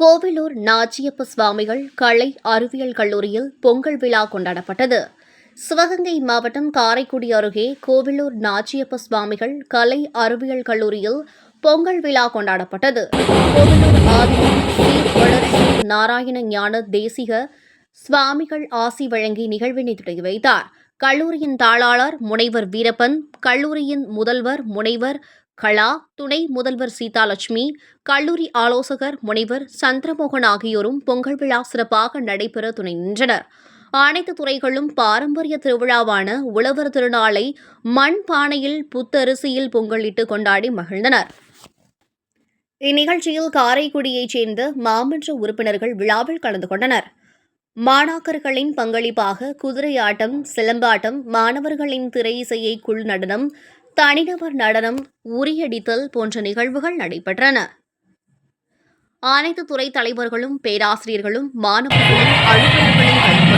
கோவிலூர் நாச்சியப்ப சுவாமிகள் கலை அறிவியல் கல்லூரியில் பொங்கல் விழா கொண்டாடப்பட்டது. சிவகங்கை மாவட்டம் காரைக்குடி அருகே கோவிலூர் நாச்சியப்ப சுவாமிகள் கலை அறிவியல் கல்லூரியில் பொங்கல் விழா கொண்டாடப்பட்டது. கோவிலூர் ஆதிவளர்ச்சி நாராயண ஞான தேசிக சுவாமிகள் ஆசி வழங்கி நிகழ்வினை தொடங்கி வைத்தார். கல்லூரியின் தாளாளர் முனைவர் வீரப்பன் கல்லூரியின் முதல்வர் முனைவர் கலா துணை முதல்வர் சீதாலட்சுமி கல்லூரி ஆலோசகர் முனைவர் சந்திரமோகன் ஆகியோரும் பொங்கல் விழா சிறப்பாக நடைபெற துணை நின்றனர் அனைத்து துறைகளும் பாரம்பரிய திருவிழாவான உழவர் திருநாளை மண் பானையில் புத்தரிசியில் பொங்கலிட்டு கொண்டாடி மகிழ்ந்தனர். இந்நிகழ்ச்சியில் காரைக்குடியைச் சேர்ந்த மாமன்ற உறுப்பினர்கள் விழாவில் கலந்து கொண்டனர். மாணாக்கர்களின் பங்களிப்பாக குதிரையாட்டம் சிலம்பாட்டம் மாணவர்களின் திரை இசையை குழு நடனம் தனிநபர் நடனம் உரியடித்தல் போன்ற நிகழ்வுகள் நடைபெற்றன. அனைத்து துறை தலைவர்களும் பேராசிரியர்களும் மாணவர்களும் அலுவலர்களும் கலந்து